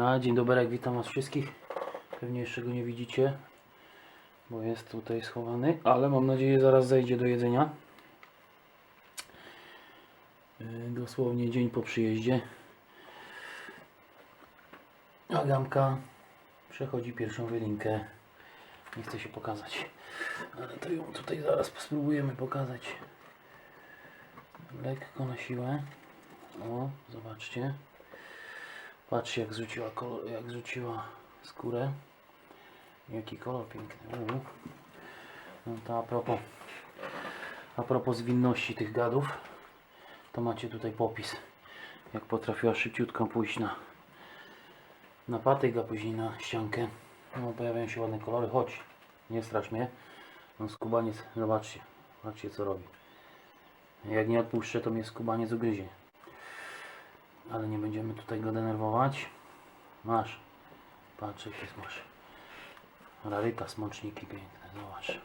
A, dzień dobry, witam was wszystkich. Pewnie jeszcze go nie widzicie, bo jest tutaj schowany, ale mam nadzieję zaraz zejdzie do jedzenia. Yy, Dosłownie dzień po przyjeździe. Agamka przechodzi pierwszą wylinkę. Nie chce się pokazać, ale to ją tutaj zaraz spróbujemy pokazać. Lekko na siłę. O, zobaczcie. Patrzcie jak zrzuciła kolor, jak zrzuciła skórę. Jaki kolor piękny. Uuu. No to a propos, a propos zwinności tych gadów, to macie tutaj popis. Jak potrafiła szybciutko pójść na, na patyk, a później na ściankę. No pojawiają się ładne kolory. Chodź, nie strasz mnie. No skubaniec, zobaczcie. Zobaczcie co robi. Jak nie odpuszczę, to mnie skubaniec ugryzie ale nie będziemy tutaj go denerwować. Masz. Patrz jakie masz. Raryta, smoczniki piękne, zobacz.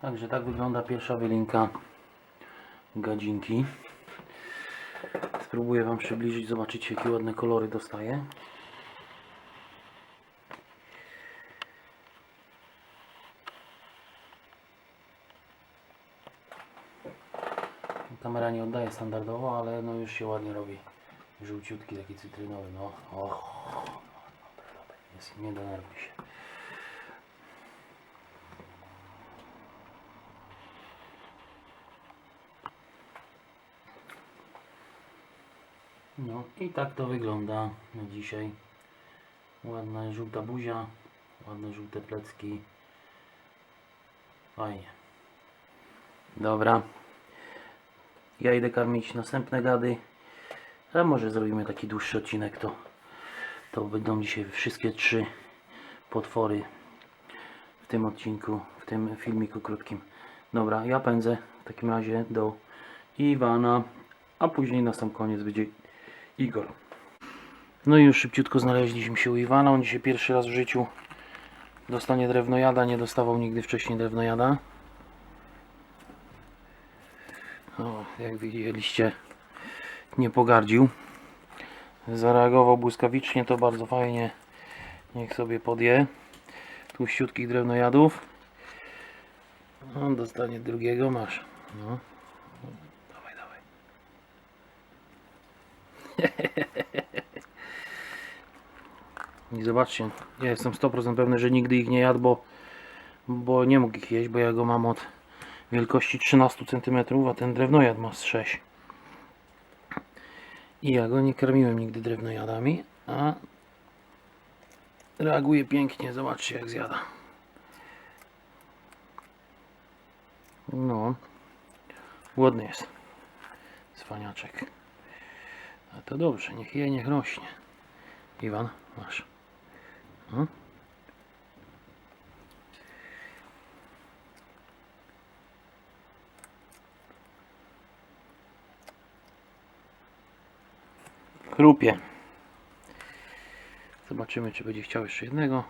Także tak wygląda pierwsza wylinka gadzinki. Spróbuję Wam przybliżyć, zobaczycie jakie ładne kolory dostaje. Kamera nie oddaje standardowo, ale no już się ładnie robi. Żółciutki, taki cytrynowy, no. Och, jest, nie denerwuj się. No i tak to wygląda na dzisiaj. Ładna żółta buzia, ładne żółte plecki. Fajnie. Dobra. Ja idę karmić następne gady. A może zrobimy taki dłuższy odcinek, to, to będą dzisiaj wszystkie trzy potwory w tym odcinku, w tym filmiku krótkim. Dobra, ja pędzę w takim razie do Iwana, a później na sam koniec będzie Igor. No i już szybciutko znaleźliśmy się u Iwana. On dzisiaj pierwszy raz w życiu dostanie drewnojada. Nie dostawał nigdy wcześniej drewnojada. O, jak widzieliście, nie pogardził. Zareagował błyskawicznie, to bardzo fajnie. Niech sobie podje. Tłuściutkich drewnojadów. On dostanie drugiego, masz. No. I zobaczcie, ja jestem 100% pewny, że nigdy ich nie jadł, bo, bo nie mógł ich jeść, bo ja go mam od wielkości 13 cm, a ten drewnojad ma z 6. I ja go nie karmiłem nigdy drewnojadami, a reaguje pięknie, zobaczcie jak zjada. No, głodny jest, cwaniaczek. A to dobrze, niech je, niech rośnie. Iwan, masz. No. Chrupie. Zobaczymy, czy będzie chciał jeszcze jednego.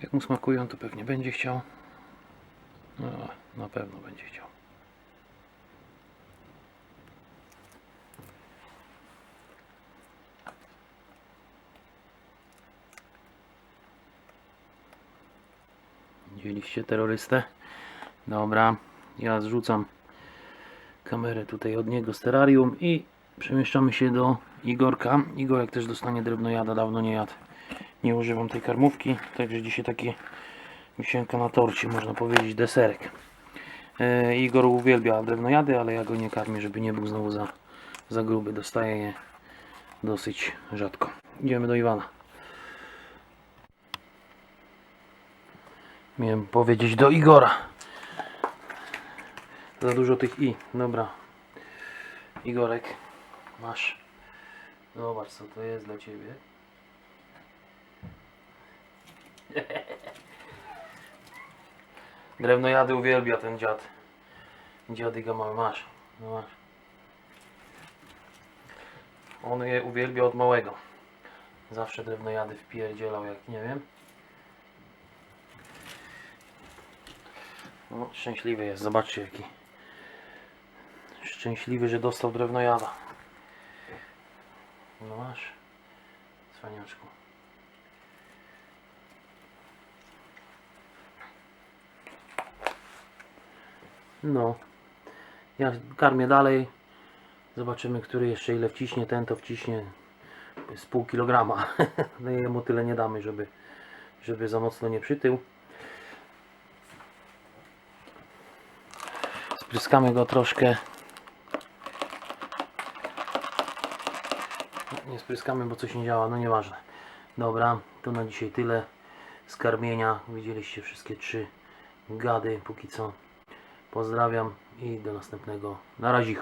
Jak mu smakują, to pewnie będzie chciał. No, na pewno będzie chciał. Widzieliście terrorystę? Dobra, ja zrzucam kamerę tutaj od niego z terrarium i przemieszczamy się do Igorka. Igorek też dostanie drewnojada, dawno nie jadł. Nie używam tej karmówki, także dzisiaj takie wisienka na torcie, można powiedzieć deserek. E, Igor uwielbia drewnojady, ale ja go nie karmię, żeby nie był znowu za, za gruby. Dostaję je dosyć rzadko. Idziemy do Iwana. Miałem powiedzieć do Igora. Za dużo tych i. Dobra. Igorek, masz. Zobacz co to jest dla ciebie. Drewnojady uwielbia ten dziad. Dziadyga mały, masz. No masz. On je uwielbia od małego. Zawsze drewnojady wpierdzielał jak nie wiem. No, szczęśliwy jest, zobaczcie jaki. Szczęśliwy, że dostał drewnojada. No masz. Cwaniaczku. No. Ja karmię dalej. Zobaczymy, który jeszcze ile wciśnie. Ten to wciśnie z pół kilograma. No i jemu tyle nie damy, żeby, żeby za mocno nie przytył. Spryskamy go troszkę. Nie spryskamy, bo coś nie działa, no nieważne. Dobra, to na dzisiaj tyle z karmienia. Widzieliście wszystkie trzy gady póki co. Pozdrawiam i do następnego. Na razie.